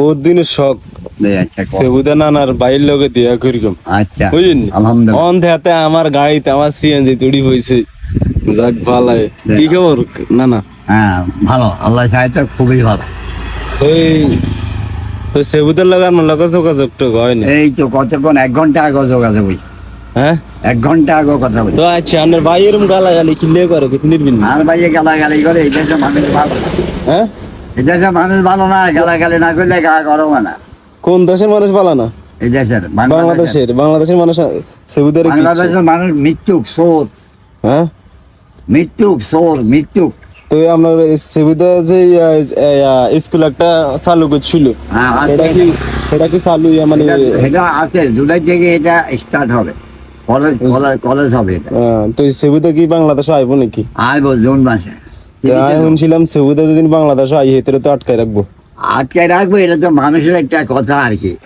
বহুত দিনের শখ। সেবুদা নানার বাইর লগে দিয়া করিকম আচ্ছা বুঝলেন আলহামদুলিল্লাহ। আমার গাড়িতে আমার সিএনজি তৈরি হয়েছে যাক ভালাই কি খবর না না হ্যাঁ ভালো। আল্লাহ সাহায্য খুবই ভালো। ওই ওই সেবুদের লগে আমার লগে যোগাযোগ টোক হয়নি এই তো কতক্ষণ? এক ঘণ্টা আগে যোগাযোগ হই হ্যাঁ? এক ঘণ্টা আগে কথা বলি তো আচ্ছা আপনার ভাই এরম গালা গালি কিনলে করে? নির্বিন আর ভাইয়ে গালাগালি করে এই দেশে মানুষ ভালো। হ্যাঁ? এই মানুষ ভালো না গালাগালি না করলে গা গরম না। কোন দেশের মানুষ ভালো না? এই দেশের বাংলাদেশের। বাংলাদেশের মানুষ বাংলাদেশের মানুষ মৃত্যুক সোর হ্যাঁ? মৃত্যুক সোর মৃত্যুক। তো আপনার সেবুদা যে স্কুল একটা চালু করছিল হ্যাঁ, সেটা কি সেটা কি চালু মানে এটা- আছে জুলাই থেকে এটা স্টার্ট হবে। কলেজ কলেজ হবে এটা। তো এই সেবুদা কি বাংলাদেশে আইব নাকি? আসব জুন মাসে। তো আমি শুনছিলাম সেবুদা যদি বাংলাদেশে আই হেতরে তো আটকায় রাখব। রাখব এটা তো মানুষের একটা কথা আর কি।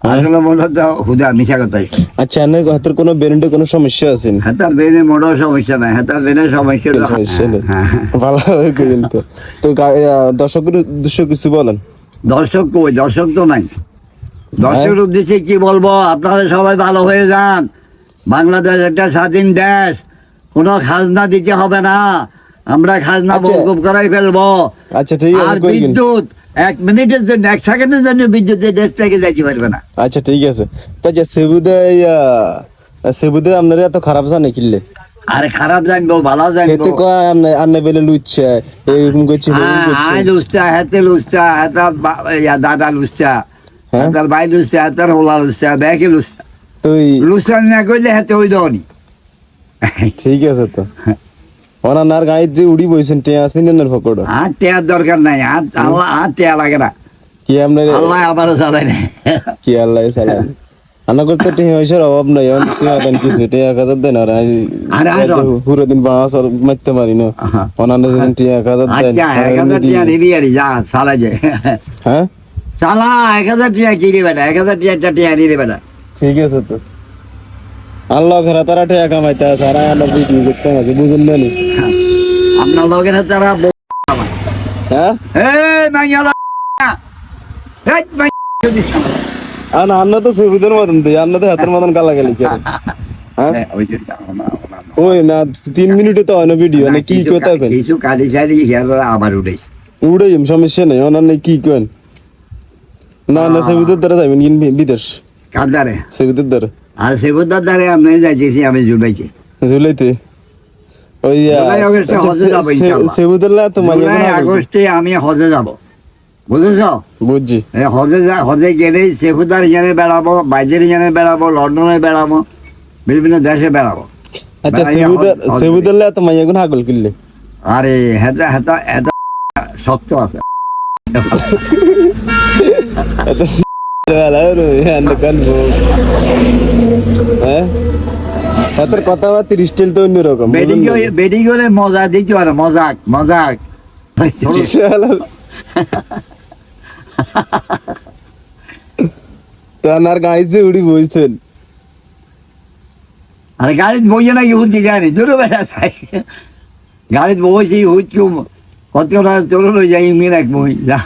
আসলে মূলত হুদা মিশা কথাই আচ্ছা আপনার হাতের কোনো বেরেন্টে কোনো সমস্যা আছে? হাতার বেনে মোটর সমস্যা নাই হাতার বেনে সমস্যা হলো- সমস্যা নেই। হ্যাঁ, হ্যাঁ। ভালো হবে কিন্তু। তো গা- দর্শকের উদ্দেশ্য কিছু বলেন। দর্শক কই? দর্শক তো নাই। দর্শকের উদ্দেশ্যে কি বলব? আপনারা সবাই ভালো হয়ে যান। বাংলাদেশ একটা স্বাধীন দেশ। কোনো খাজনা দিতে হবে না। আমরা খাজনা আচ্ছা। মৌকুব করাই ফেলব। আচ্ছা ঠিক আছে গেল। বিদ্যুৎ এক মিনিটের জন্য এক সেকেন্ডের জন্য বিদ্যুৎ দেশ থেকে যাইতে পারবে না। আচ্ছা ঠিক আছে। তো আচ্ছা সেবুদা সেবুদা আপনার এত খারাপ জানে কিনলে? আরে খারাপ জানব ভালো জানব। কয় আপনি আপনি বেলে লুচ্ছা এরকম করছি হ্যাঁ, হেতে হেতার দাদা লুস্টা হ্যাঁ? ভাই লুস্টা হেতার হোলা লুস্টা ব্যাকে লুস্টা তো এই- না করলে হেতে ওই দনি ঠিক আছে তো। ওনার গাড়ির যে উড়ি বইছেন টিয়া আসেন না ফকড়। আর টেয়ার দরকার নাই আর আল্লাহ আর টেয়া লাগে না। কি আপনার আল্লাহ আবারও চালাই না। কি আল্লাহ সালাম আনা করতে টিয়া হইছে অভাব নাই অন টিয়া দেন কিছু টিয়া হাজার দেন আর আরে পুরো দিন বাঁশ আর মারতে পারি না। ওনার যখন টিয়া হাজার দেন আচ্ছা এক হাজার টিয়া নিবি আর যা চালা যায় হ্যাঁ? চালা এক হাজার টিয়া কিনি বেটা এক হাজার টিয়া একটা টিয়া নিলে বেটা। ঠিক আছে তো। আল্লাহ ঘরে তারা টিয়া কামাইতে আছে আর আল্লাহ ভিডিও করতে আছে বুঝুন না নি? আপনার লোকের তারা ব- হ্যাঁ? এই মাইয়ালা এই মাই- আর আন্না তো সুবিধার মতন দিই আন্না তো হাতের মতন গালা গালি করে। হ্যাঁ? হ্যাঁ, ওই না। তিন মিনিটে তো হয় না ভিডিও কি কথা কেন কিছু কাটি সারি হিয়ারা আবার উঠেছে উড়ে সমস্যা নেই ওনার নেই কি কেন না না সেবিদের দ্বারা যাবেন বিদেশ। কাদারে সেবিদের দ্বারা। আর সেবুদ্দার দ্বারে আমি যাইতেছি আমি জুলাইতে ওই আচ্ছা, হজে যাব সে- ইনশাআল্লাহ। সেবুদুল্লাহ তো আগস্টে আমি হজে যাব। বুঝেছ? বুঝছি। হজে যা হজে গেলেই সেফুদার এখানে বেড়াবো বাইজের এখানে বেড়াবো লন্ডনে বেড়াবো বিভিন্ন দেশে বেড়াবো। আচ্ছা সেবুদার সেবুদুল্লাহ তো মাইয়া কিনলে? আরে হেতা হেতা হেতা শক্ত আছে। হ্যাঁ তাদের কথাবার্তা স্টাইল তো অন্যরকম বেডি করে মজা দিতে পারে মজাক মজাক। তো আনার গাড়ি যে উড়ি বসতেন আরে গাড়িতে বইয়ে নাকি হুলতে যায়নি দূরে বেড়া চাই গাড়িতে বসে হুট কেউ কত চলো যাই মিন এক মই যা